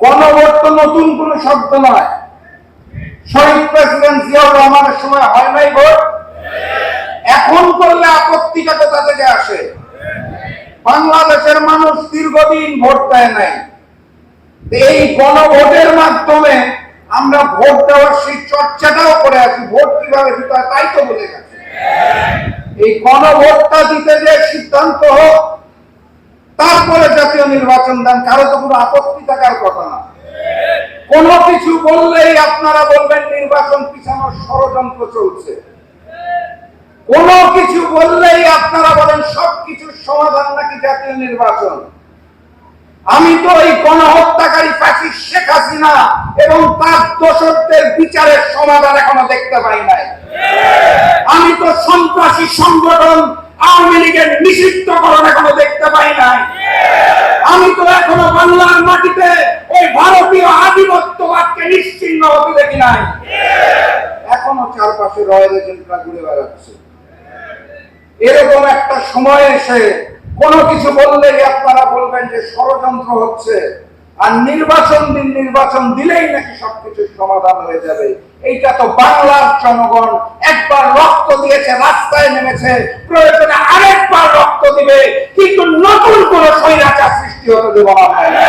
গণভোট নতুন কোন শব্দ নয়। শহীদ প্রেসিডেন্ট জিয়াউর সময় হয় নাই ভোট? এখন করলে আপত্তিটা কোথা থেকে আসে? বাংলাদেশের মানুষ দীর্ঘদিন ভোট দেয় নাই। এই গণভোটের মাধ্যমে আমরা ভোট দেওয়ার সেই চর্চাটাও করে আছি ভোট কীভাবে দিতে হয় তাই তো বলে গেছে। এই গণভোটটা দিতে যে সিদ্ধান্ত দেন কারও তো কোনো আপত্তি থাকার কথা না। কোনো কিছু বললেই আপনারা বলবেন, নির্বাচন পিছানোর ষড়যন্ত্র চলছে। কোনো কিছু বললেই আপনারা বলেন, সবকিছুর সমাধান নাকি জাতীয় নির্বাচন। আমি তো এই গণহত্যাকারী ফাঁসি শেখ হাসিনা এবং তার দোষকদের বিচারের সমাধান এখনও দেখতে পাই নাই। আমি তো সন্ত্রাসী সংগঠন আওয়ামী লীগের নিষিদ্ধকরণ এখনও দেখতে তো এখনও বাংলার মাটিতে ওই ভারতীয় আধিপত্যবাদকে নিশ্চিন্ন হতে দেখি নাই। এখনও চারপাশে রয়্যাল এজেন্টরা ঘুরে বেড়াচ্ছে। এরকম একটা সময় এসে কোনো কিছু বললেই আপনারা বলবেন যে ষড়যন্ত্র হচ্ছে, আর নির্বাচন দিন নির্বাচন দিলেই নাকি সবকিছুর সমাধান হয়ে যাবে। এইটা তো বাংলার জনগণ একবার রক্ত দিয়েছে, রাস্তায় নেমেছে, প্রয়োজনে আরেকবার রক্ত দিবে। কিন্তু নতুন